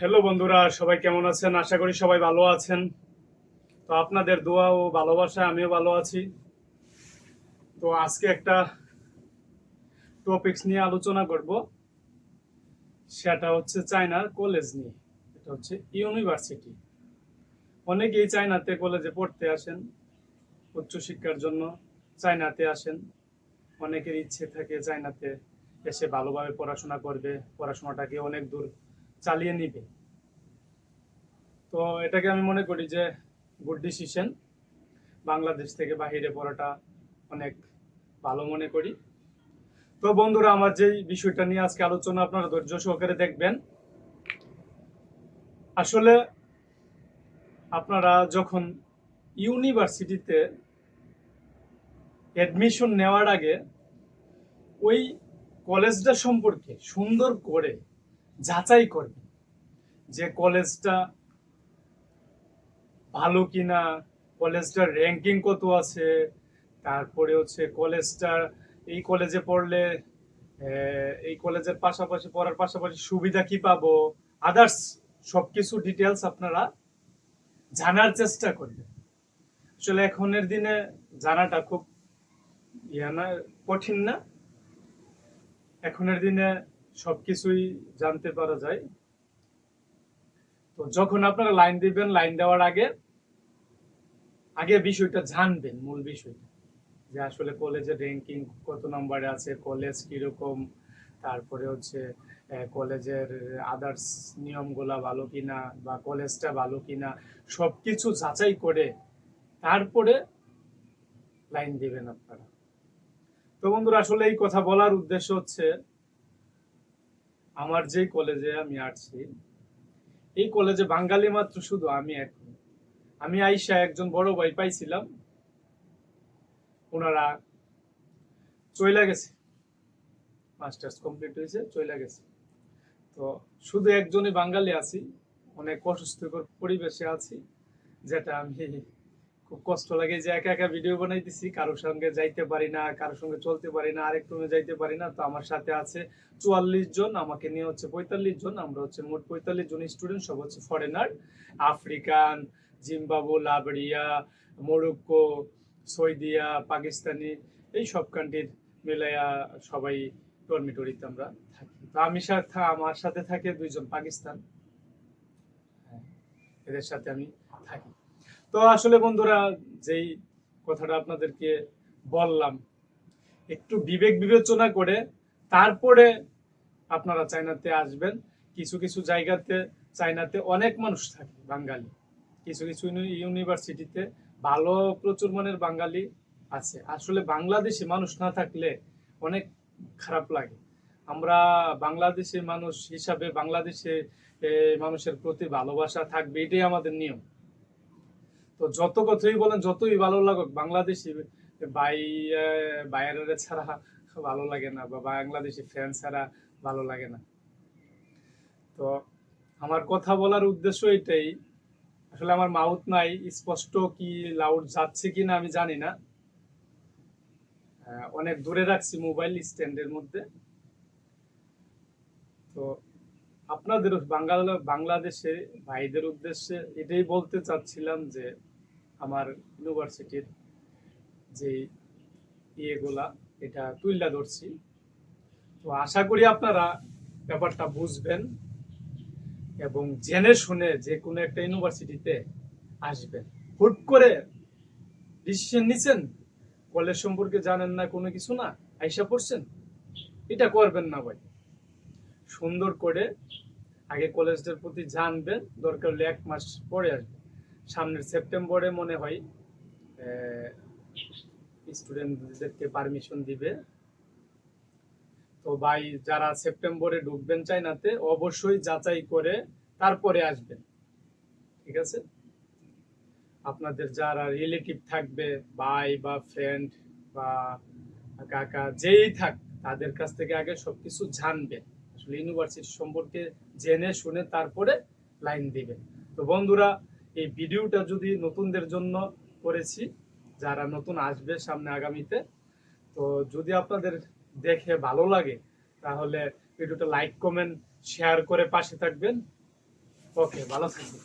Hello বন্ধুরা, সবাই কেমন আছেন? আশা করি সবাই ভালো আছেন। তো আপনাদের দোয়া ও ভালোবাসা আমিও ভালো আছি। তো আজকে একটা টপিকস নিয়ে আলোচনা করব। সেটা হচ্ছে চায়নার কলেজ নিয়ে। এটা হচ্ছে ইউনিভার্সিটি অনেকেই চায়নাতে কলেজে পড়তে আসেন, উচ্চশিক্ষার জন্য চায়নাতে আসেন। অনেকের ইচ্ছে থাকে চায়নাতে এসে ভালোভাবে পড়াশোনা করবে। পড়াশোনাটাকে অনেক দূর চালিয়ে নিবে। তো এটাকে আমি মনে করি যে গুড ডিসিশন বাংলাদেশ থেকে বাহিরে পড়াটা অনেক ভালো মনে করি। তো বন্ধুরা, আমার যেই বিষয়টা নিয়ে আজকে আলোচনা আপনারা ধৈর্য সহকারে দেখবেন। আসলে আপনারা যখন ইউনিভার্সিটিতে অ্যাডমিশন নেওয়ার আগে ওই কলেজটা সম্পর্কে সুন্দর করে যাচাই করবেন যে কলেজটা ভালো কিনা, কলেজটার র্যাঙ্কিং কত আছে, তারপরে হচ্ছে কলেজটার এই কলেজে পড়লে এই কলেজের পাশাপাশি পড়ার পাশাপাশি সুবিধা কি পাবো আদার্স সবকিছু ডিটেলস আপনারা জানার চেষ্টা করবেন। আসলে এখনের দিনে জানাটা খুব ইয়া না, কঠিন না। এখনের দিনে সবকিছুই জানতে পারা যায়। তো যখন আপনারা লাইন দিবেন, লাইন দেওয়ার আগে আগে বিষয়টা জানবেন, মূল বিষয়টা। যে আসলে কলেজের র্যাঙ্কিং কত নম্বরে আছে কলেজ কীরকম, তারপরে হচ্ছে কলেজের আদার্স নিয়মগুলা ভালো কিনা, বা কলেজটা ভালো কিনা, সবকিছু যাচাই করে তারপরে লাইন দিবেন আপনারা। তো বন্ধুরা, আসলে এই কথা বলার উদ্দেশ্য হচ্ছে আমার যে কলেজে আমি আসছি, এই কলেজে বাঙালি মাত্র শুধু আমি এখন আমি আইসা একজন বড় ভাই পাইছিলাম। ওনারা চইলা গেছে। মাস্টার্স কমপ্লিট হয়েছে, চইলা গেছে। তো শুধু একজনই বাঙালি আছি, অনেক অসুস্থকর পরিবেশে আছি, যেটা আমি খুব কষ্ট লাগে যে একা একা ভিডিও বানাইতেছি কারোর সঙ্গে যাইতে পারি না কারোর সঙ্গে চলতে পারি না আরেক রুমে যাইতে পারি না। তো আমার সাথে আছে চুয়াল্লিশ জন আমাকে নিয়ে হচ্ছে পঁয়তাল্লিশ জন আমরা হচ্ছে মোট পঁয়তাল্লিশ জন স্টুডেন্ট সব হচ্ছে foreigner African Zimbabwe Liberia Morocco Saudia Pakistani এই সব কান্ট্রির মিলাইয়া সবাই ডরমিটরিতে আমরা থাকি। তো আমি সাথে আমার সাথে থাকে দুইজন পাকিস্তান। হ্যাঁ, এদের সাথে আমি থাকি। তো আসলে বন্ধুরা, যেই কথাটা আপনাদেরকে বললাম, একটু বিবেক বিবেচনা করে তারপরে আপনারা চায়নাতে আসবেন। কিছু কিছু জায়গাতে, চায়নাতে অনেক মানুষ থাকে বাঙালি। কিছু কিছু ইউনিভার্সিটিতে ভালো প্রচুর মানের বাঙালি আছে। আসলে বাংলাদেশি মানুষ না থাকলে অনেক খারাপ লাগে। আমরা বাংলাদেশি মানুষ হিসাবে বাংলাদেশে মানুষের প্রতি ভালোবাসা থাকবে, এটাই আমাদের নিয়ম। তো যত কথাই বলেন, যতই ভালো লাগুক, বাংলাদেশি বাই বাইরের ছাড়া ভালো লাগে না, বা বাংলাদেশি ফ্যান ছাড়া ভালো লাগে না। তো আমার কথা বলার উদ্দেশ্য এটাই, আসলে আমার মাউথ নাই, স্পষ্ট কি লাউড যাচ্ছে কি না আমি জানি না। অনেক দূরে রাখছি মোবাইল স্ট্যান্ডের মধ্যে। তো আপনাদের বাংলা বাংলাদেশে ভাইদের উদ্দেশ্যে এটাই বলতে চাচ্ছিলাম যে আমার ইউনিভার্সিটির যে ইয়েগুলা, এটা তুইলা ধরছি। তো আশা করি আপনারা ব্যাপারটা বুঝবেন এবং জেনে শুনে যে কোনো একটা ইউনিভার্সিটিতে আসবেন। হুট করে ডিসিশন নিছেন? কলেজ সম্পর্কে জানেন না, কোনো কিছু না? আইসা পড়ছেন? এটা করবেন না ভাই। সুন্দর করে আগে কলেজটার প্রতি জানবেন, দরকার হলে এক মাস পরে আসবেন। সামনের সেপ্টেম্বরে মনে হয় স্টুডেন্টদেরকে পারমিশন দিবে। তো ভাই, যারা সেপ্টেম্বরে ঢুকবেন চাইনাতে অবশ্যই যাচাই করে তারপরে আসবেন। ঠিক আছে? আপনাদের যারা রিলেটিভ থাকবে, ভাই বা ফ্রেন্ড বা কাকা, যেই থাক, তাদের কাছ থেকে আগে সবকিছু জানবেন আসলে ইউনিভার্সিটি সম্পর্কে জেনে শুনে তারপরে লাইন দিবেন তো বন্ধুরা এই ভিডিওটা যদি নতুনদের জন্য করেছি, যারা নতুন আসবে সামনে আগামীতে, তো যদি আপনাদের দেখে ভালো লাগে, তাহলে ভিডিওটা লাইক, কমেন্ট, শেয়ার করে পাশে থাকবেন। ওকে, ভালো থাকবেন।